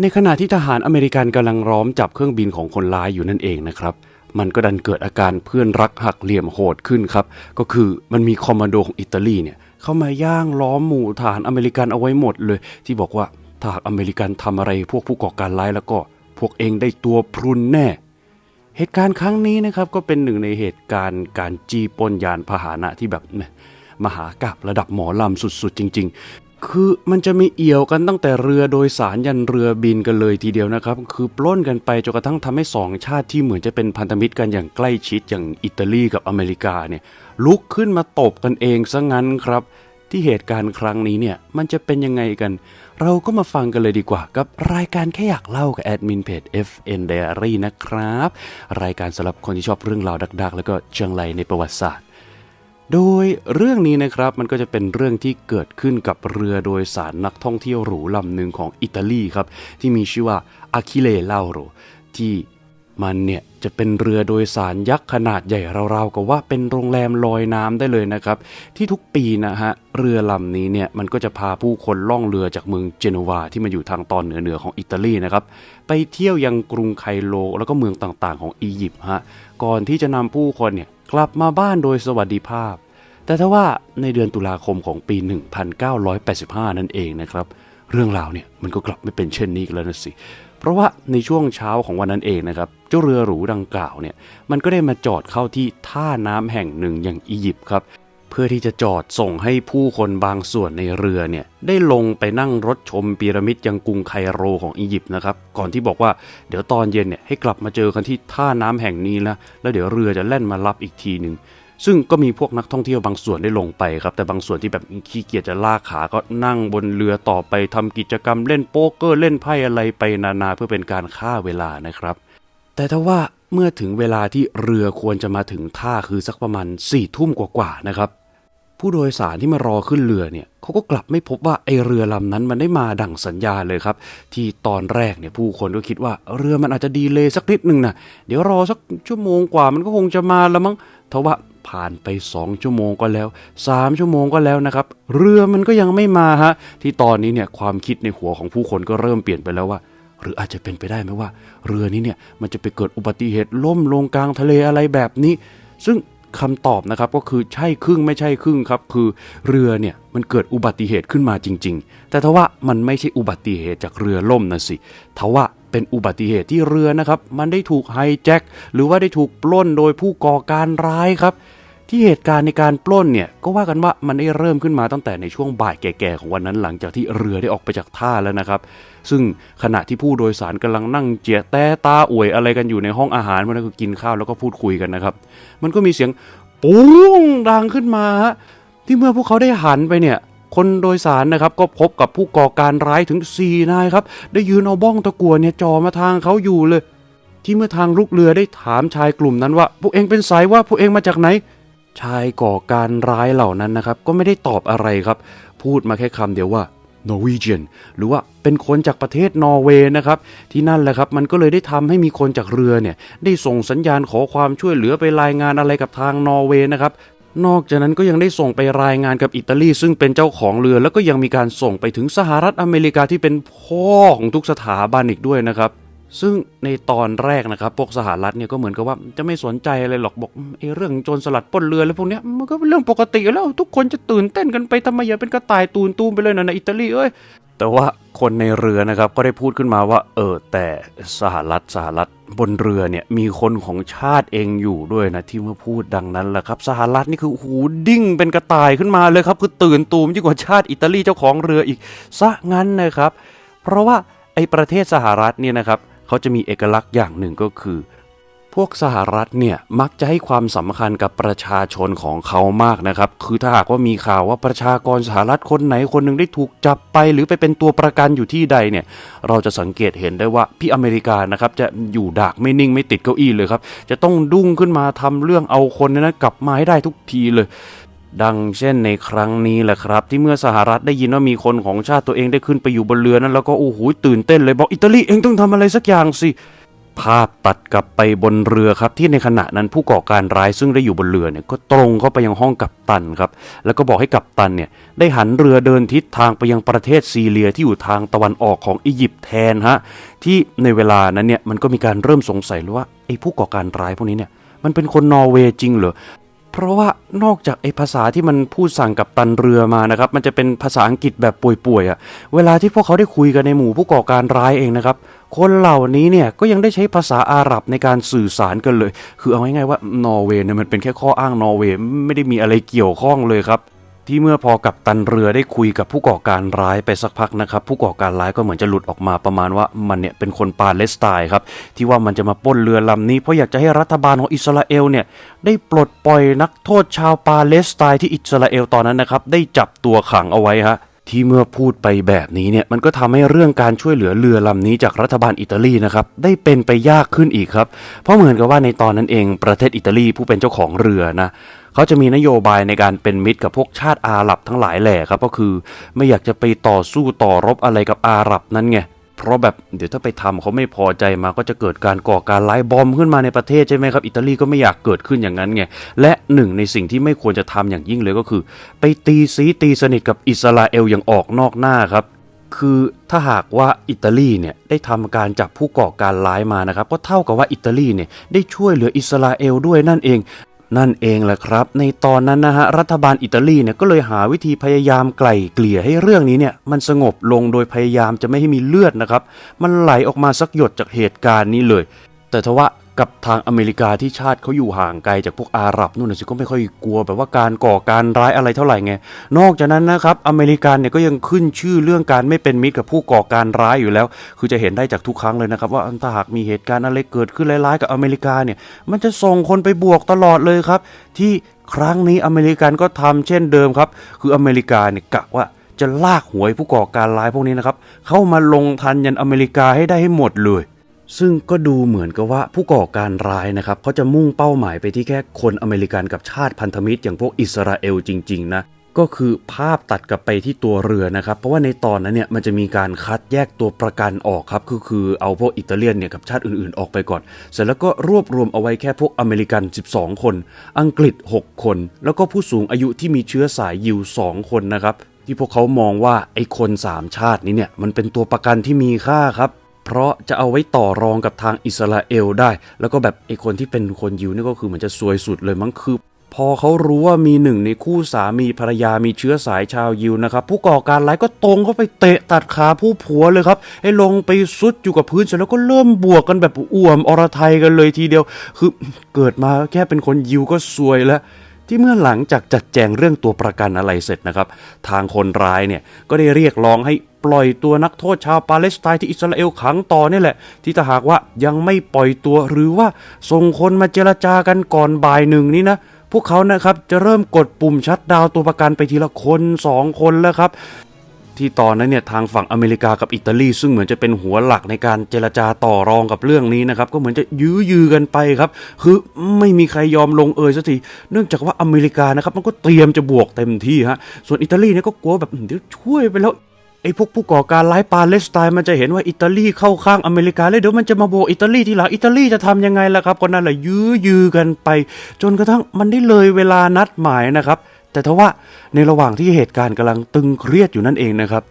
ในขณะที่ทหารอเมริกันกำลังล้อมจับเครื่องบินของคนร้ายอยู่นั่นเองนะครับ มันก็ดันเกิดอาการเพื่อนรักหักเหลี่ยมโหดขึ้นครับ ก็คือมันมีคอมมานโดของอิตาลีเนี่ยเข้ามาย่างล้อมหมู่ทหารอเมริกันเอาไว้หมดเลย ที่บอกว่าถ้าหากอเมริกันทำอะไรพวกผู้ก่อการร้ายแล้วก็ พวกเองได้ตัวพรุนแน่ เหตุการณ์ครั้งนี้นะครับก็เป็นหนึ่งในเหตุการณ์การจี้ปนยานพาหนะที่แบบมหากาบระดับหมอลำสุดๆ จริง คือมันจะมีเอี่ยวกันตั้งแต่เรือโดยสารยันเรือบินกันเลยทีเดียวนะครับ คือปล้นกันไปจนกระทั่งทำให้สองชาติที่เหมือนจะเป็นพันธมิตรกันอย่างใกล้ชิดอย่างอิตาลีกับอเมริกาเนี่ยลุกขึ้นมาตบกันเองซะงั้นครับ ที่เหตุการณ์ครั้งนี้เนี่ยมันจะเป็นยังไงกัน เราก็มาฟังกันเลยดีกว่ากับรายการแค่อยากเล่ากับแอดมินเพจ FN Diary นะครับ รายการสำหรับคนที่ชอบเรื่องราวดักๆ แล้วก็เชิงไรในประวัติศาสตร์ โดยเรื่องนี้นะครับมันก็จะเป็นเรื่องที่เกิดขึ้นกับเรือโดยสารนักท่องเที่ยวหรูลำหนึ่งของอิตาลีครับที่มีชื่อว่าอาคิเลลาโรที่ มันเนี่ยจะเป็นเรือโดยสารยักษ์ขนาดใหญ่ราวๆกับว่าเป็นโรงแรมลอยน้ำได้เลยนะครับ ที่ทุกปีนะฮะเรือลำนี้เนี่ยมันก็จะพาผู้คนล่องเรือจากเมืองเจนัวาที่มาอยู่ทางตอนเหนือเหนือๆของอิตาลีนะครับไปเที่ยวยังกรุงไคโรแล้วก็เมืองต่างๆ ของอียิปต์ฮะก่อนที่จะนำผู้คนเนี่ยกลับมาบ้านโดยสวัสดิภาพ แต่ถ้าว่าในเดือนตุลาคมของปี 1985 นั่นเองนะครับเรื่องราวเนี่ยมันก็กลับไม่เป็นเช่นนี้อีกแล้วนะสิ เพราะว่าในช่วงเช้าของวันนั้นเองนะครับ เจ้าเรือหรูดังกล่าวเนี่ย มันก็ได้มาจอดเข้าที่ท่าน้ำแห่งหนึ่งอย่างอียิปต์ครับ เพื่อที่จะจอดส่งให้ผู้คนบางส่วนในเรือเนี่ย ได้ลงไปนั่งรถชมพีระมิดยังกรุงไคโรของอียิปต์นะครับ ก่อนที่บอกว่าเดี๋ยวตอนเย็นเนี่ยให้กลับมาเจอกันที่ท่าน้ำแห่งนี้นะแล้วเดี๋ยวเรือจะแล่นมารับอีกทีหนึ่ง ซึ่งก็มีพวกนักท่องเที่ยวบางส่วนได้ลงไปครับ แต่บางส่วนที่แบบขี้เกียจจะลากขาก็นั่งบนเรือต่อไปทำกิจกรรมเล่นโป๊กเกอร์เล่นไพ่อะไรไปนานาเพื่อเป็นการฆ่าเวลานะครับ แต่ถ้าว่าเมื่อถึงเวลาที่เรือควรจะมาถึงท่าคือสักประมาณ4ี่ทุ่มกว่าๆนะครับ ผู้โดยสารที่มารอขึ้นเรือเนี่ยเขาก็กลับไม่พบว่าไอเรือลำนั้นมันได้มาดั่งสัญญาเลยครับ ที่ตอนแรกเนี่ยผู้คนก็คิดว่าเรือมันอาจจะดีเลยสักนิดหนึ่งนะเดี๋ยวรอสักชั่วโมงกว่ามันก็คงจะมาแล้วมั้งทว่า ผ่านไป 2 ชั่วโมงก็แล้ว 3 ชั่วโมงก็แล้วนะครับ เรือมันก็ยังไม่มาฮะ ที่ตอนนี้เนี่ยความคิดในหัวของผู้คนก็เริ่มเปลี่ยนไปแล้วว่า หรืออาจจะเป็นไปได้ไหมว่า เรือนี้เนี่ยมันจะไปเกิดอุบัติเหตุล่มลงกลางทะเลอะไรแบบนี้ ซึ่ง คำตอบนะครับก็คือใช่ครึ่งไม่ใช่ครึ่งครับ คือเรือเนี่ยมันเกิดอุบัติเหตุขึ้นมาจริง ๆ แต่ทว่ามันไม่ใช่อุบัติเหตุจากเรือล่มนะสิทว่าเป็นอุบัติเหตุที่เรือนะครับ มันได้ถูกไฮแจ็คหรือว่าได้ถูกปล้นโดยผู้ก่อการร้ายครับ ที่เหตุการณ์ในการปล้นเนี่ยก็ว่ากันว่ามันได้เริ่มขึ้นมาตั้งแต่ในช่วงบ่ายแก่ๆของวันนั้นหลังจากที่เรือได้ออกไปจากท่าแล้วนะครับ ซึ่งขณะที่ผู้โดยสารกำลังนั่งเจียแต้ตาอวยอะไรกันอยู่ในห้องอาหารมันก็กินข้าวแล้วก็พูดคุยกันนะครับ มันก็มีเสียงปุ้งดังขึ้นมาฮะที่เมื่อพวกเขาได้หันไปเนี่ยคนโดยสารนะครับก็พบกับผู้ก่อการร้ายถึง 4 นายครับ ได้ยืนเอาบ้องตะกัวเนี่ยจ่อมาทางเขาอยู่เลย ที่เมื่อทางลูกเรือได้ถามชายกลุ่มนั้นว่า พวกเองเป็นสายว่าพวกเองมาจากไหน ชายก่อการร้ายเหล่านั้นนะครับ ก็ไม่ได้ตอบอะไรครับ พูดมาแค่คำเดียวว่า Norwegian หรือว่าเป็นคนจากประเทศนอร์เวย์นะครับ ที่นั่นแหละครับ มันก็เลยได้ทำให้มีคนจากเรือเนี่ย ได้ส่งสัญญาณขอความช่วยเหลือไปรายงานอะไรกับทางนอร์เวย์นะครับนอกจากนั้นก็ยังได้ส่งไปรายงานกับอิตาลี ซึ่งเป็นเจ้าของเรือ แล้วก็ยังมีการส่งไปถึงสหรัฐอเมริกาที่เป็นพ่อของทุกสถาบันอีกด้วยนะครับ ซึ่งในตอนแรกนะครับพวกสหรัฐเนี่ยก็เหมือนกับว่าจะไม่สนใจอะไรหรอกบอกไอ้เรื่องโจรสลัดปล้นเรือแล้วพวกเนี้ยมันก็เป็นเรื่องปกติแล้วทุกคนจะตื่นเต้นกันไปทำไมอย่าเป็นกระต่ายตูนตูมไปเลยนะในอิตาลีเอ้ยแต่ว่าคนในเรือนะครับก็ได้พูดขึ้นมาว่า เออแต่สหรัฐสหรัฐบนเรือเนี่ยมีคนของชาติเองอยู่ด้วยนะที่เมื่อพูดดังนั้นแหละครับ สหรัฐนี่คือหูดิ้งเป็นกระต่ายขึ้นมาเลยครับ คือตื่นตูมยิ่งกว่าชาติอิตาลีเจ้าของเรืออีกซะงั้นนะครับ เพราะว่าไอ้ประเทศสหรัฐเนี่ยนะครับ เขาจะมีเอกลักษณ์อย่างหนึ่งก็คือ พวกสหรัฐเนี่ยมักจะให้ความสำคัญกับประชาชนของเขามากนะครับ คือถ้าหากว่ามีข่าวว่าประชากรสหรัฐคนไหนคนหนึ่งได้ถูกจับไป หรือไปเป็นตัวประกันอยู่ที่ใดเนี่ย เราจะสังเกตเห็นได้ว่าพี่อเมริกานะครับจะอยู่ดากไม่นิ่งไม่ติดเก้าอี้เลยครับ จะต้องดุ้งขึ้นมาทำเรื่องเอาคนนั้นกลับมาให้ได้ทุกทีเลย ดังเช่นในครั้งนี้แหละครับ ที่เมื่อสหรัฐได้ยินว่ามีคนของชาติตัวเองได้ขึ้นไปอยู่บนเรือนั้น แล้วก็โอ้โหตื่นเต้นเลยบอกอิตาลีเองต้องทำอะไรสักอย่างสิ ภาพตัดกลับไปบนเรือครับ ที่ในขณะนั้นผู้ก่อการร้ายซึ่งได้อยู่บนเรือเนี่ยก็ตรงเข้าไปยังห้องกัปตันครับ แล้วก็บอกให้กัปตันเนี่ยได้หันเรือเดินทิศทางไปยังประเทศซีเรียที่อยู่ทางตะวันออกของอียิปต์แทนฮะที่ในเวลานั้นเนี่ยมันก็มีการเริ่มสงสัยเลยว่าไอ้ผู้ก่อการร้ายพวกนี้เนี่ยมันเป็นคนนอร์เวย์จริงเหรอ เพราะว่านอกจากไอ้ภาษาที่มันพูดสั่งกับตันเรือมานะครับ มันจะเป็นภาษาอังกฤษแบบป่วยๆอะ่ะ เวลาที่พวกเขาได้คุยกันในหมู่ผู้ก่อการร้ายเองนะครับ คนเหล่านี้เนี่ยก็ยังได้ใช้ภาษาอาหรับในการสื่อสารกันเลย คือเอาง่ายๆว่านอร์เวย์เนี่ยมันเป็นแค่ข้ออ้างนอร์เวย์ไม่ได้มีอะไรเกี่ยวข้องเลยครับ ที่เมื่อพอกับตันเรือได้คุยกับผู้ก่อการร้ายไปสักพักนะครับ ผู้ก่อการร้ายก็เหมือนจะหลุดออกมาประมาณว่ามันเนี่ยเป็นคนปาเลสไตน์ครับที่ว่ามันจะมาปล้นเรือลำนี้เพราะอยากจะให้รัฐบาลของอิสราเอลเนี่ยได้ปลดปล่อยนักโทษชาวปาเลสไตน์ที่อิสราเอลตอนนั้นนะครับได้จับตัวขังเอาไว้ฮะที่เมื่อพูดไปแบบนี้เนี่ยมันก็ทำให้เรื่องการช่วยเหลือเรือลำนี้จากรัฐบาลอิตาลีนะครับได้เป็นไปยากขึ้นอีกครับ เพราะเหมือนกับว่าในตอนนั้นเองประเทศอิตาลีผู้เป็นเจ้าของเรือนะ เขาจะมีนโยบายในการเป็นมิตรกับพวกชาติอาหรับทั้งหลายแหล่ครับก็คือไม่อยากจะไปต่อสู้ต่อรบอะไรกับอาหรับนั่นไงเพราะแบบเดี๋ยวถ้าไปทำเขาไม่พอใจมาก็จะเกิดการก่อการร้ายบอมขึ้นมาในประเทศใช่ไหมครับอิตาลีก็ไม่อยากเกิดขึ้นอย่างนั้นไงและหนึ่งในสิ่งที่ไม่ควรจะทำอย่างยิ่งเลยก็คือ ไปตีซีตีสนิทกับอิสราเอลอย่างออกนอกหน้าครับคือถ้าหากว่าอิตาลีเนี่ยได้ทำการจับผู้ก่อการร้ายมานะครับก็เท่ากับว่าอิตาลีเนี่ยได้ช่วยเหลืออิสราเอลด้วยนั่นเอง นั่นเองแหละครับ ในตอนนั้นนะฮะรัฐบาลอิตาลีเนี่ยก็เลยหาวิธีพยายามไกล่เกลี่ยให้เรื่องนี้เนี่ยมันสงบลงโดยพยายามจะไม่ให้มีเลือดนะครับ มันไหลออกมาสักหยดจากเหตุการณ์นี้เลย แต่ทว่า กับทางอเมริกาที่ชาติเขาอยู่ห่างไกลจากพวกอาหรับนู่นนะสิก็ไม่ค่อยกลัวแบบว่าการก่อการร้ายอะไรเท่าไหร่ไง นอกจากนั้นนะครับอเมริกันเนี่ยก็ยังขึ้นชื่อเรื่องการไม่เป็นมิตรกับผู้ก่อการร้ายอยู่แล้ว คือจะเห็นได้จากทุกครั้งเลยนะครับ ว่าถ้าหากมีเหตุการณ์อะไรเกิดขึ้นร้ายๆกับอเมริกาเนี่ยมันจะส่งคนไปบวกตลอดเลยครับ ที่ครั้งนี้อเมริกันก็ทำเช่นเดิมครับ คืออเมริกาเนี่ยกะว่าจะลากหวยผู้ก่อการร้ายพวกนี้นะครับเข้ามาลงทันยันอเมริกาให้ได้ให้หมดเลย ซึ่งก็ดูเหมือนกับว่าผู้ก่อการร้ายนะครับเขาจะมุ่งเป้าหมายไปที่แค่คนอเมริกันกับชาติพันธมิตร อย่างพวกอิสราเอลจริง ๆ นะก็คือภาพตัดกลับไปที่ตัวเรือนะครับ เพราะว่าในตอนนั้นเนี่ยมันจะมีการคัดแยกตัวประกันออกครับก็คือเอาพวกอิตาเลียนเนี่ยกับชาติอื่นๆออกไปก่อน เสร็จแล้วก็รวบรวมเอาไว้แค่พวกอเมริกัน 12 คน อังกฤษ 6 คน แล้วก็ผู้สูงอายุที่มีเชื้อสายยิว 2 คนนะครับ ที่พวกเขามองว่าไอ้คนสามชาตินี้เนี่ยมันเป็นตัวประกันที่มีค่าครับ เพราะจะเอาไว้ต่อรองกับทางอิสราเอลได้ แล้วก็แบบไอ้คนที่เป็นคนยิวนี่ก็คือเหมือนจะซวยสุดเลยมั้งคือพอเขารู้ว่ามีหนึ่งในคู่สามีภรรยามีเชื้อสายชาวยิวนะครับ ผู้ก่อการร้ายก็ตรงเข้าไปเตะตัดขาผู้ผัวเลยครับให้ลงไปซุดอยู่กับพื้นเสร็จแล้วก็เริ่มบวกกันแบบอ่วมอรไทยกันเลยทีเดียว คือเกิดมาแค่เป็นคนยิวก็ซวยแล้วที่เมื่อหลังจากจัดแจงเรื่องตัวประกันอะไรเสร็จนะครับ ทางคนร้ายเนี่ยก็ได้เรียกร้องให้ ปล่อยตัวนักโทษชาวปาเลสไตน์ที่อิสราเอลขังต่อนี่แหละ ที่ถ้าหากว่ายังไม่ปล่อยตัวหรือว่าส่งคนมาเจรจากันก่อนบ่ายหนึ่งนี้นะพวกเขานะครับจะเริ่มกดปุ่มชัดดาวตัวประกันไปทีละคนสองคนแล้วครับที่ตอนนั้นเนี่ยทางฝั่งอเมริกากับอิตาลี ซึ่งเหมือนจะเป็นหัวหลักในการเจรจาต่อรองกับเรื่องนี้นะครับ ก็เหมือนจะยื้อยือกันไปครับ คือไม่มีใครยอมลงเอยสักทีเนื่องจากว่าอเมริกานะครับมันก็เตรียมจะบวกเต็มที่ฮะส่วนอิตาลีเนี่ยก็กลัวแบบเดี๋ยวช่วยไปแล้ว ไอ้พวกผู้ก่อการร้ายปาเลสไตน์มันจะเห็นว่าอิตาลีเข้าข้างอเมริกาแล้วเดี๋ยวมันจะมาโบกอิตาลีทีหลังอิตาลีจะทำยังไงล่ะครับก็นั่นแหละยื้อยือกันไป จนกระทั่งมันได้เลยเวลานัดหมายนะครับ แต่ทว่าในระหว่างที่เหตุการณ์กำลังตึงเครียดอยู่นั่นเองนะครับ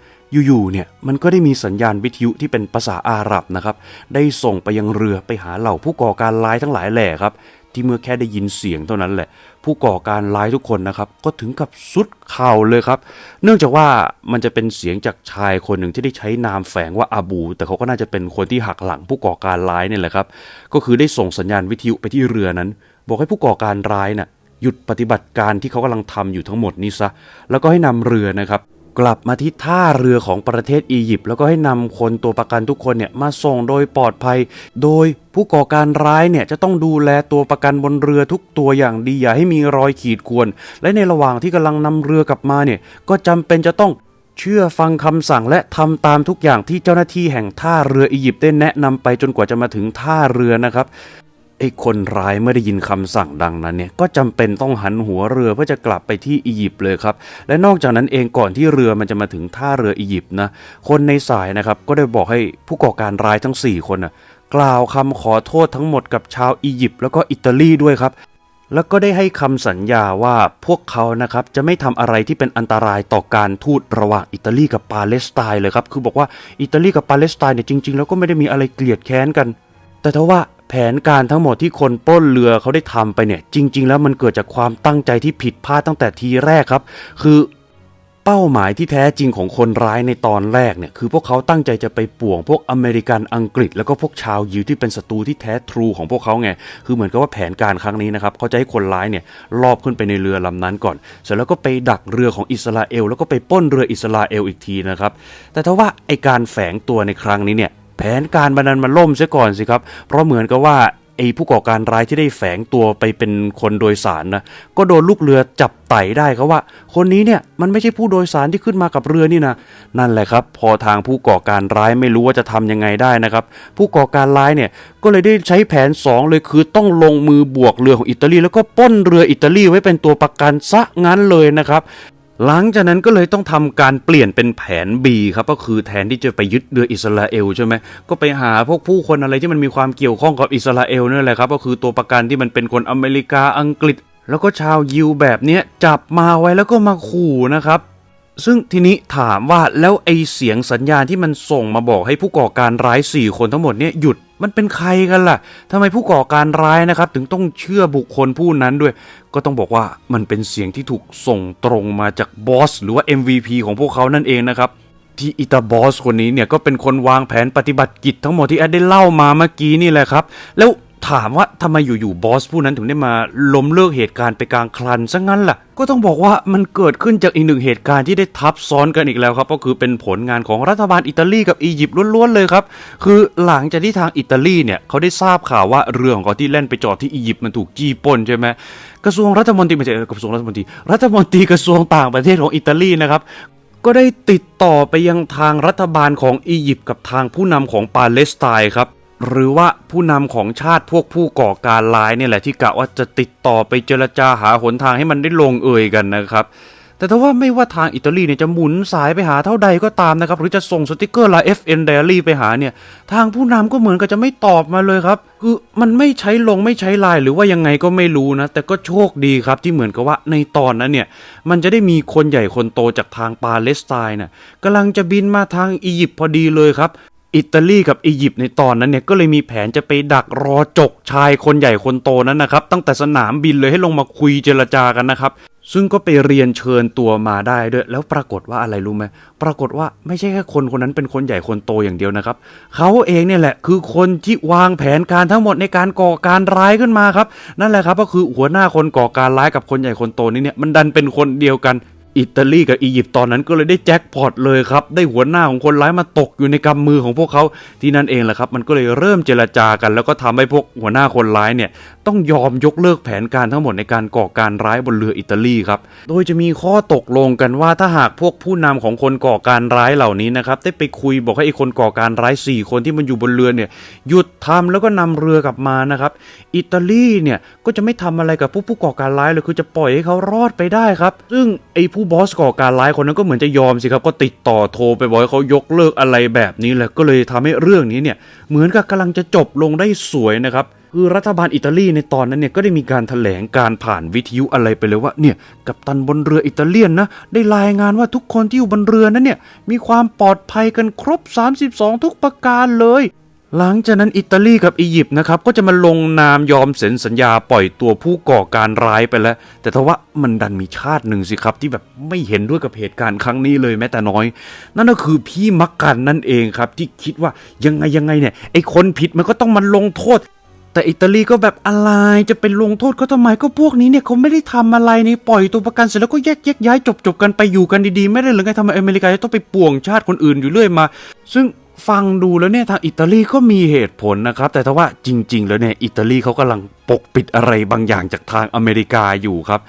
อยู่ๆเนี่ยมันก็ได้มีสัญญาณวิทยุที่เป็นภาษาอาหรับนะครับ ได้ส่งไปยังเรือไปหาเหล่าผู้ก่อการร้ายทั้งหลายแหล่ครับ ที่เมื่อแค่ได้ยินเสียงเท่านั้นแหละ ผู้ก่อการร้ายทุกคนนะครับ ก็ถึงกับสุดเข่าเลยครับ เนื่องจากว่ามันจะเป็นเสียงจากชายคนหนึ่งที่ได้ใช้นามแฝงว่าอาบู แต่เขาก็น่าจะเป็นคนที่หักหลังผู้ก่อการร้ายเนี่ยแหละครับ ก็คือได้ส่งสัญญาณวิทยุไปที่เรือนั้น บอกให้ผู้ก่อการร้ายน่ะหยุดปฏิบัติการที่เขากำลังทำอยู่ทั้งหมดนี้ซะ แล้วก็ให้นำเรือนะครับ กลับมาที่ท่าเรือของประเทศอียิปต์แล้วก็ให้นำคนตัวประกันทุกคนเนี่ยมาส่งโดยปลอดภัย โดยผู้ก่อการร้ายเนี่ยจะต้องดูแลตัวประกันบนเรือทุกตัวอย่างดีอย่าให้มีรอยขีดข่วน และในระหว่างที่กำลังนำเรือกลับมาเนี่ยก็จำเป็นจะต้องเชื่อฟังคำสั่งและทำตามทุกอย่างที่เจ้าหน้าที่แห่งท่าเรืออียิปต์ได้แนะนำไปจนกว่าจะมาถึงท่าเรือนะครับ ไอ้คนร้ายเมื่อได้ยินคำสั่งดังนั้นเนี่ยก็จำเป็นต้องหันหัวเรือเพื่อจะกลับไปที่อียิปต์เลยครับ และนอกจากนั้นเองก่อนที่เรือมันจะมาถึงท่าเรืออียิปต์นะคนในสายนะครับก็ได้บอกให้ผู้ก่อการร้ายทั้ง 4 คนนะกล่าวคำขอโทษทั้งหมดกับชาวอียิปต์แล้วก็อิตาลีด้วยครับแล้วก็ได้ให้คำสัญญาว่าพวกเขานะครับจะไม่ทำอะไรที่เป็นอันตรายต่อการทูตระหว่างอิตาลีกับปาเลสไตน์เลยครับ คือบอกว่าอิตาลีกับปาเลสไตน์เนี่ยจริง ๆ แล้วก็ไม่ได้มีอะไรเกลียดแค้นกัน แต่ถ้าว่า แผนการทั้งหมดที่คนป้นเรือเขาได้ทำไปเนี่ย จริง ๆ แล้วมันเกิดจากความตั้งใจที่ผิดพลาดตั้งแต่ทีแรกครับ คือเป้าหมายที่แท้จริงของคนร้ายในตอนแรกเนี่ย คือพวกเขาตั้งใจจะไปป่วงพวกอเมริกันอังกฤษ แล้วก็พวกชาวยิวที่เป็นศัตรูที่แท้ทรูของพวกเขาไง คือเหมือนกับว่าแผนการครั้งนี้นะครับเขาจะให้คนร้ายเนี่ยลอบขึ้นไปในเรือลำนั้นก่อน เสร็จแล้วก็ไปดักเรือของอิสราเอล แล้วก็ไปป้นเรืออิสราเอลอีกทีนะครับ แต่ถ้าว่าไอการแฝงตัวในครั้งนี้เนี่ย แผนการบันนันมันล่มเสียก่อนสิครับ เพราะเหมือนกับว่าไอ้ผู้ก่อการร้ายที่ได้แฝงตัวไปเป็นคนโดยสารนะก็โดนลูกเรือจับไต่ได้ครับว่า คนนี้เนี่ยมันไม่ใช่ผู้โดยสารที่ขึ้นมากับเรือนี่นะนั่นแหละครับ พอทางผู้ก่อการร้ายไม่รู้ว่าจะทำยังไงได้นะครับ ผู้ก่อการร้ายเนี่ยก็เลยได้ใช้แผน 2 เลยคือต้องลงมือบวกเรือของอิตาลีแล้วก็ป้นเรืออิตาลีไว้เป็นตัวประกันซะงั้นเลยนะครับ หลังจากนั้นก็เลยต้องทำการเปลี่ยนเป็นแผน B ครับก็คือแทนที่จะไปยึดเรืออิสราเอลใช่ไหมก็ไปหาพวกผู้คนอะไรที่มันมีความเกี่ยวข้องกับอิสราเอลนั่นแหละครับก็คือตัวประกันที่มันเป็นคนอเมริกาอังกฤษ แล้วก็ชาวยิวแบบเนี้ยจับมาไว้แล้วก็มาขู่นะครับซึ่งทีนี้ถามว่าแล้วไอเสียงสัญญาณที่มันส่งมาบอกให้ผู้ก่อการร้าย 4 คนทั้งหมดเนี่ยหยุด มันเป็นใครกันล่ะทำไมผู้ก่อการร้ายนะครับ ถึงต้องเชื่อบุคคลผู้นั้นด้วย ก็ต้องบอกว่ามันเป็นเสียงที่ถูกส่งตรงมาจากบอสหรือว่า MVP ของพวกเขานั่นเองนะครับที่อิตาบอสคนนี้เนี่ยก็เป็นคนวางแผนปฏิบัติกิจทั้งหมดที่แอดได้เล่ามาเมื่อกี้นี่แหละครับ แล้ว ถามว่าทำไมอยู่ๆบอสผู้นั้นถึงได้มาล้มเลิกเหตุการณ์ไปกลางครันซะงั้นล่ะ ก็ต้องบอกว่ามันเกิดขึ้นจากอีกหนึ่งเหตุการณ์ที่ได้ทับซ้อนกันอีกแล้วครับ ก็คือเป็นผลงานของรัฐบาลอิตาลีกับอียิปต์ล้วนๆเลยครับ คือหลังจากที่ทางอิตาลีเนี่ยเขาได้ทราบข่าวว่าเรือของเขาที่แล่นไปจอดที่อียิปต์มันถูกจี้ปล้นใช่ไหมกระทรวงรัฐมนตรีไม่ใช่กระทรวงรัฐมนตรีรัฐมนตรีกระทรวงต่างประเทศของอิตาลีนะครับก็ได้ติดต่อไปยังทางรัฐบาลของอียิปต์กับทางผู้นำของปาเลสไตน์ครับ หรือว่าผู้นำของชาติพวกผู้ก่อการร้ายเนี่ยแหละที่กะว่าจะติดต่อไปเจรจาหาหนทางให้มันได้ลงเอยกันนะครับ แต่ถ้าว่าไม่ว่าทางอิตาลีเนี่ยจะหมุนสายไปหาเท่าใดก็ตามนะครับ หรือจะส่งสติกเกอร์ลาย FN Diary ไปหาเนี่ย ทางผู้นำก็เหมือนกับจะไม่ตอบมาเลยครับ คือมันไม่ใช้ลงไม่ใช้ลน์หรือว่ายังไงก็ไม่รู้นะ แต่ก็โชคดีครับที่เหมือนกับว่าในตอนนั้นเนี่ย มันจะได้มีคนใหญ่คนโตจากทางปาเลสไตน์น่ะกำลังจะบินมาทางอียิปต์พอดีเลยครับ อิตาลีกับอียิปต์ในตอนนั้นเนี่ยก็เลยมีแผนจะไปดักรอจกชายคนใหญ่คนโตนั้นนะครับตั้งแต่สนามบินเลยให้ลงมาคุยเจรจากันนะครับซึ่งก็ไปเรียนเชิญตัวมาได้ด้วย แล้วปรากฏว่าอะไรรู้ไหมปรากฏว่าไม่ใช่แค่คนคนนั้นเป็นคนใหญ่คนโตอย่างเดียวนะครับเขาเองเนี่ยแหละคือคนที่วางแผนการทั้งหมดในการก่อการร้ายขึ้นมาครับนั่นแหละครับก็คือหัวหน้าคนก่อการร้ายกับคนใหญ่คนโตนี่เนี่ยมันดันเป็นคนเดียวกัน อิตาลีกับอียิปต์ตอนนั้นก็เลยได้แจ็คพอตเลยครับ ได้หัวหน้าของคนร้ายมาตกอยู่ในกำมือของพวกเขาที่นั่นเองแหละครับ มันก็เลยเริ่มเจรจากัน แล้วก็ทำให้พวกหัวหน้าคนร้ายเนี่ยต้องยอมยกเลิกแผนการทั้งหมดในการก่อการร้ายบนเรืออิตาลีครับ โดยจะมีข้อตกลงกันว่าถ้าหากพวกผู้นำของคนก่อการร้ายเหล่านี้นะครับได้ไปคุยบอกให้ไอ้คนก่อการร้าย 4 คนที่มันอยู่บนเรือเนี่ยหยุดทำแล้วก็นำเรือกลับมานะครับอิตาลีเนี่ยก็จะไม่ทำอะไรกับพวกผู้ก่อการร้ายเลยคือจะปล่อยให้เขารอดไปได้ครับซึ่งไอ้ผู้บอสก่อการร้ายคนนั้นก็เหมือนจะยอมสิครับก็ติดต่อโทรไปบอกให้เขายกเลิกอะไรแบบนี้แหละก็เลยทำให้เรื่องนี้เนี่ยเหมือนกับกำลังจะจบลงได้สวยนะครับ คือรัฐบาลอิตาลีในตอนนั้นเนี่ยก็ได้มีการถแถลงการผ่านวิทยุอะไรไปเลยว่าเนี่ยกัปตันบนเรืออิตาเลียนนะได้รายงานว่าทุกคนที่อยู่บนเรือนั้นเนี่ยมีความปลอดภัยกันครบ 32 ทุกประการเลยหลังจากนั้นอิตาลีกับอียิปต์นะครับก็จะมาลงนามยอมเซ็นสัญญาปล่อยตัวผู้ก่อการร้ายไปแล้ว แต่ทว่ามันดันมีชาติหนึ่งสิครับ ที่แบบไม่เห็นด้วยกับเหตุการณ์ครั้งนี้เลยแม้แต่น้อย นั่นก็คือพี่มักกันนั่นเองครับที่คิดว่ายังไงยังไงเนี่ยไอ้คนผิดมันก็ต้องมันลงโทษ แต่อิตาลีก็แบบอะไรจะเป็นลงโทษเขาทำไมก็พวกนี้เนี่ยเขาไม่ได้ทำอะไรนี่ปล่อยตัวประกันเสร็จแล้วก็แยกแยกย้ายจบจบกันไปอยู่กันดีๆ ไม่ได้หรือไงทำไมอเมริกาจะต้องไปป่วงชาติคนอื่นอยู่เรื่อยมา ซึ่งฟังดูแล้วเนี่ยทางอิตาลีก็มีเหตุผลนะครับ แต่ถ้าว่าจริง ๆ แล้วเนี่ยอิตาลีเขากำลังปกปิดอะไรบางอย่างจากทางอเมริกาอยู่ครับ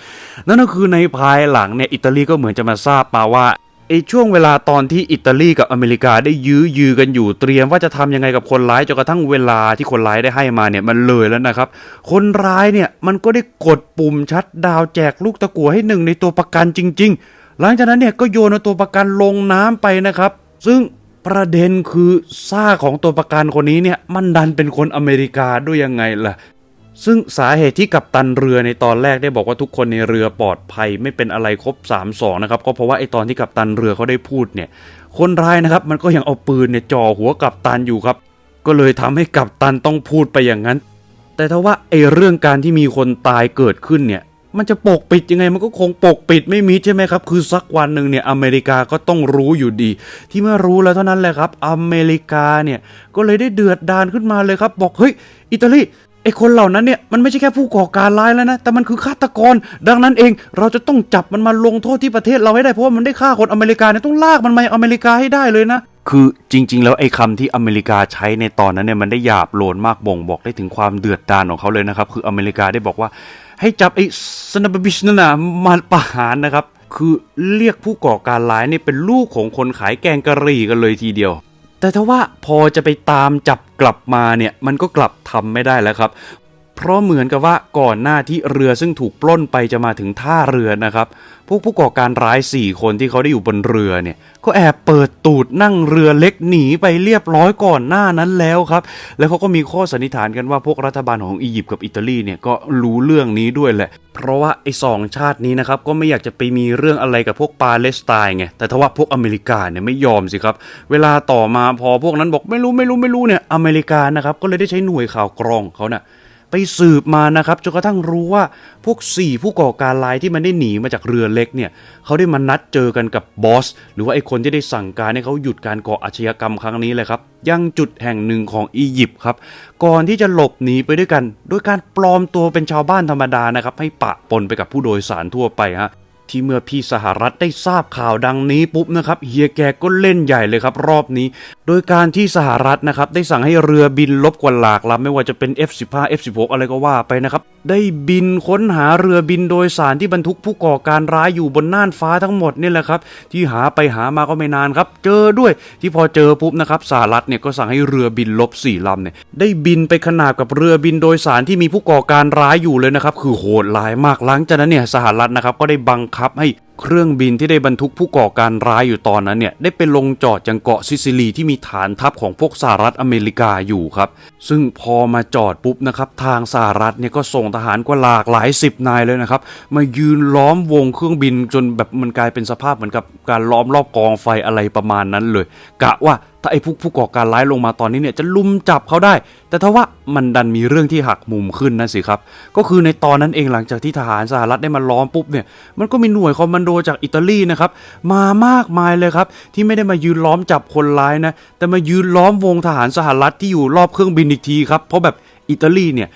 นั่นก็คือในภายหลังเนี่ยอิตาลีก็เหมือนจะมาทราบมาว่า ไอช่วงเวลาตอนที่อิตาลีกับอเมริกาได้ยื้อยือกันอยู่เตรียมว่าจะทำยังไงกับคนร้ายจนกระทั่งเวลาที่คนร้ายได้ให้มาเนี่ยมันเลยแล้วนะครับ คนร้ายเนี่ยมันก็ได้กดปุ่มชัดดาวแจกลูกตะกั่วให้หนึ่งในตัวประกันจริง ๆ หลังจากนั้นเนี่ยก็โยนตัวประกันลงน้ำไปนะครับ ซึ่งประเด็นคือซ่าของตัวประกันคนนี้เนี่ยมันดันเป็นคนอเมริกาด้วยยังไงล่ะ ซึ่งสาเหตุที่กัปตันเรือในตอนแรกได้บอกว่าทุกคนในเรือปลอดภัยไม่เป็นอะไรครบ3 2นะครับก็เพราะว่าไอตอนที่กัปตันเรือเขาได้พูดเนี่ย คนร้ายนะครับมันก็ยังเอาปืนเนี่ยจ่อหัวกัปตันอยู่ครับ ก็เลยทำให้กัปตันต้องพูดไปอย่างนั้น แต่ถ้าว่าไอเรื่องการที่มีคนตายเกิดขึ้นเนี่ย มันจะปกปิดยังไงมันก็คงปกปิดไม่มิดใช่ไหมครับ คือสักวันหนึ่งเนี่ยอเมริกาก็ต้องรู้อยู่ดี ที่เมื่อรู้แล้วเท่านั้นแหละครับ อเมริกาเนี่ยก็เลยได้เดือดดานขึ้นมาเลยครับ บอกเฮ้ยอิตาลี ไอคนเหล่านั้นเนี่ยมันไม่ใช่แค่ผู้ก่อการร้ายแล้วนะ แต่มันคือฆาตกร ดังนั้นเองเราจะต้องจับมันมาลงโทษที่ประเทศเราให้ได้เพราะว่ามันได้ฆ่าคนอเมริกาเนี่ยต้องลากมันมาอเมริกาให้ได้เลยนะ คือจริง ๆ แล้วไอ้คำที่อเมริกาใช้ในตอนนั้นเนี่ยมันได้หยาบโลนมากบ่งบอกได้ถึงความเดือดดาลของเขาเลยนะครับ คืออเมริกาได้บอกว่า ให้จับไอ้สนบบิชนั่นนะมาประหารนะครับ คือเรียกผู้ก่อการร้ายเนี่ยเป็นลูกของคนขายแกงกะหรี่กันเลยทีเดียว แต่ถ้าว่าพอจะไปตามจับกลับมาเนี่ยมันก็กลับทำไม่ได้แล้วครับ เพราะเหมือนกับว่าก่อนหน้าที่เรือซึ่งถูกปล้นไปจะมาถึงท่าเรือนะครับ พวกผู้ก่อการร้าย 4 คนที่เขาได้อยู่บนเรือเนี่ย ก็แอบเปิดตูดนั่งเรือเล็กหนีไปเรียบร้อยก่อนหน้านั้นแล้วครับ แล้วเขาก็มีข้อสันนิษฐานกันว่าพวกรัฐบาลของอียิปต์กับอิตาลีเนี่ยก็รู้เรื่องนี้ด้วยแหละ เพราะว่าไอ้สองชาตินี้นะครับก็ไม่อยากจะไปมีเรื่องอะไรกับพวกปาเลสไตน์ไง แต่ถ้าว่าพวกอเมริกาเนี่ยไม่ยอมสิครับ เวลาต่อมาพอพวกนั้นบอกไม่รู้ไม่รู้ไม่รู้เนี่ยอเมริกานะครับก็เลยได้ใช้หน่วยข่าวกรองเขาน่ะ ไปสืบมานะครับจนกระทั่งรู้ว่าพวก 4 ผู้ก่อการร้ายที่มันได้หนีมาจากเรือเล็กเนี่ยเขาได้มานัดเจอกันกับบอส หรือว่าไอ้คนที่ได้สั่งการให้เขาหยุดการก่ออาชญากรรมครั้งนี้เลยครับยังจุดแห่งหนึ่งของอียิปต์ครับ ก่อนที่จะหลบหนีไปด้วยกัน โดยการปลอมตัวเป็นชาวบ้านธรรมดานะครับให้ปะปนไปกับผู้โดยสารทั่วไปฮะ ที่เมื่อพี่สหรัฐได้ทราบข่าวดังนี้ปุ๊บนะครับเฮียแกก็เล่นใหญ่เลยครับรอบนี้ โดยการที่สหรัฐนะครับได้สั่งให้เรือบินลบกว่าหลากลำไม่ว่าจะเป็น F15 F16 อะไรก็ว่าไปนะครับได้บินค้นหาเรือบินโดยสารที่บรรทุกผู้ก่อการร้ายอยู่บนน่านฟ้าทั้งหมดนี่แหละครับ ที่หาไปหามาก็ไม่นานครับ เจอด้วยที่พอเจอปุ๊บนะครับสหรัฐเนี่ยก็สั่งให้เรือบินลบสี่ลำเนี่ยได้บินไปขนาบกับเรือบินโดยสารที่มีผู้ก่อการร้ายอยู่เลยนะครับ คือโหดร้ายมากหลังจากนั้นเนี่ยสหรัฐนะครับก็ได้บังคับให้ เครื่องบินที่ได้บรรทุกผู้ก่อการร้ายอยู่ตอนนั้นเนี่ยได้ไปลงจอดยังเกาะซิซิลีที่มีฐานทัพของพวกสหรัฐอเมริกาอยู่ครับ ซึ่งพอมาจอดปุ๊บนะครับทางสหรัฐเนี่ยก็ส่งทหารกว่าหลากหลายสิบนายเลยนะครับมายืนล้อมวงเครื่องบินจนแบบมันกลายเป็นสภาพเหมือนกับการล้อมรอบกองไฟอะไรประมาณนั้นเลย กะว่า ถ้าไอ้พวกผู้ก่อการร้ายลงมาตอนนี้เนี่ยจะลุมจับเขาได้ แต่ถ้าว่ามันดันมีเรื่องที่หักมุมขึ้นนะสิครับ ก็คือในตอนนั้นเองหลังจากที่ทหารสหรัฐได้มาล้อมปุ๊บเนี่ย มันก็มีหน่วยคอมมานโดจากอิตาลีนะครับมามากมายเลยครับที่ไม่ได้มายืนล้อมจับคนร้ายนะ แต่มายืนล้อมวงทหารสหรัฐที่อยู่รอบเครื่องบินอีกทีครับ เพราะแบบอิตาลีเนี่ย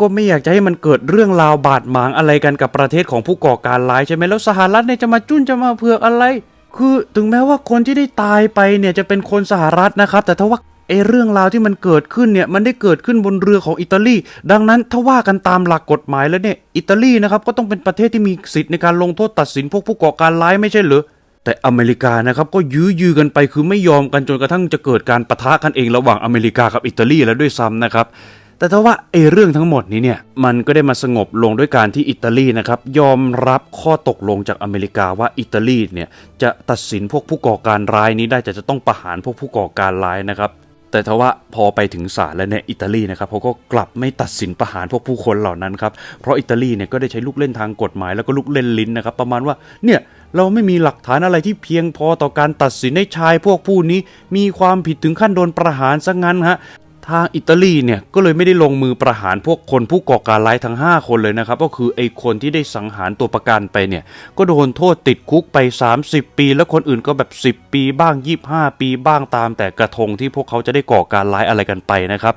ก็ไม่อยากจะให้มันเกิดเรื่องราวบาดหมางอะไรกันกับประเทศของผู้ก่อการร้ายใช่ไหมแล้วสหรัฐเนี่ยจะมาจุ้นจะมาเผือกอะไร คือถึงแม้ว่าคนที่ได้ตายไปเนี่ยจะเป็นคนสหรัฐนะครับ แต่ถ้าว่าไอ้เรื่องราวที่มันเกิดขึ้นเนี่ยมันได้เกิดขึ้นบนเรือของอิตาลี ดังนั้นถ้าว่ากันตามหลักกฎหมายแล้วเนี่ยอิตาลีนะครับก็ต้องเป็นประเทศที่มีสิทธิ์ในการลงโทษตัดสินพวกผู้ก่อการร้ายไม่ใช่เหรอแต่อเมริกานะครับก็ยื้อยื้อกันไปคือไม่ยอมกันจนกระทั่งจะเกิดการปะทะกันเองระหว่างอเมริกากับอิตาลีแล้วด้วยซ้ำนะครับ แต่ถ้าว่าไอ้เรื่องทั้งหมดนี้เนี่ยมันก็ได้มาสงบลงด้วยการที่อิตาลีนะครับยอมรับข้อตกลงจากอเมริกาว่าอิตาลีเนี่ยจะตัดสินพวกผู้ก่อการร้ายนี้ได้แต่จะต้องประหารพวกผู้ก่อการร้ายนะครับแต่ถ้าว่าพอไปถึงศาลแล้วเนี่ยอิตาลีนะครับเขาก็กลับไม่ตัดสินประหารพวกผู้คนเหล่านั้นครับเพราะอิตาลีเนี่ยก็ได้ใช้ลูกเล่นทางกฎหมายแล้วก็ลูกเล่นลิ้นนะครับประมาณว่าเนี่ยเราไม่มีหลักฐานอะไรที่เพียงพอต่อการตัดสินให้ชายพวกผู้นี้ มีความผิดถึงขั้นโดนประหารซะงั้นฮะ ทางอิตาลีเนี่ยก็เลยไม่ได้ลงมือประหารพวกคนผู้ก่อการร้ายทั้ง 5 คนเลยนะครับ ก็คือไอ้คนที่ได้สังหารตัวประกันไปเนี่ยก็โดนโทษติดคุกไป 30 ปี แล้วคนอื่นก็แบบ 10 ปีบ้าง 25 ปีบ้างตาม แต่กระทงที่พวกเขาจะได้ก่อการร้ายอะไรกันไปนะครับ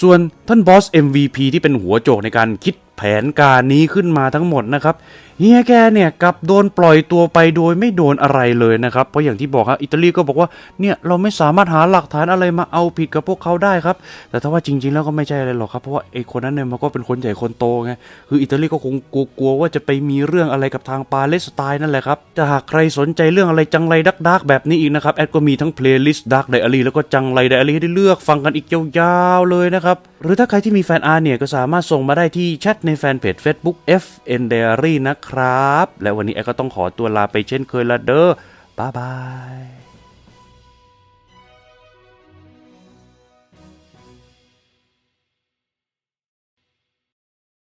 ส่วนท่านบอส MVP ที่เป็นหัวโจกในการคิด แผนการนี้ขึ้นมาทั้งหมดนะครับเฮียแกเนี่ยกับโดนปล่อยตัวไปโดยไม่โดนอะไรเลยนะครับ เพราะอย่างที่บอกครับอิตาลีก็บอกว่าเนี่ยเราไม่สามารถหาหลักฐานอะไรมาเอาผิดกับพวกเขาได้ครับ แต่ถ้าว่าจริง ๆ แล้วก็ไม่ใช่อะไรหรอกครับ เพราะว่าไอ้คนนั้นเนี่ยมันก็เป็นคนใหญ่คนโตไงคืออิตาลีก็คงกลัวๆว่าจะไปมีเรื่องอะไรกับทางปาเลสไตน์นั่นแหละครับจะหากใครสนใจเรื่องอะไรจังไรดักดักๆแบบนี้อีกนะครับแอดก็มีทั้งเพลย์ลิสต์ดักไดอารี่แล้วก็จังไรไดอารี่ให้ได้เลือกฟังกันอีกยาวๆเลยนะครับหรือถ้าใครที่มีแฟนอาร์เนี่ยก็สามารถส่งมาได้ที่แชทในแฟนเพจ Facebook FN Diary นะครับ และวันนี้แอดก็ต้องขอตัวลาไปเช่นเคยละเด้อบ๊ายบาย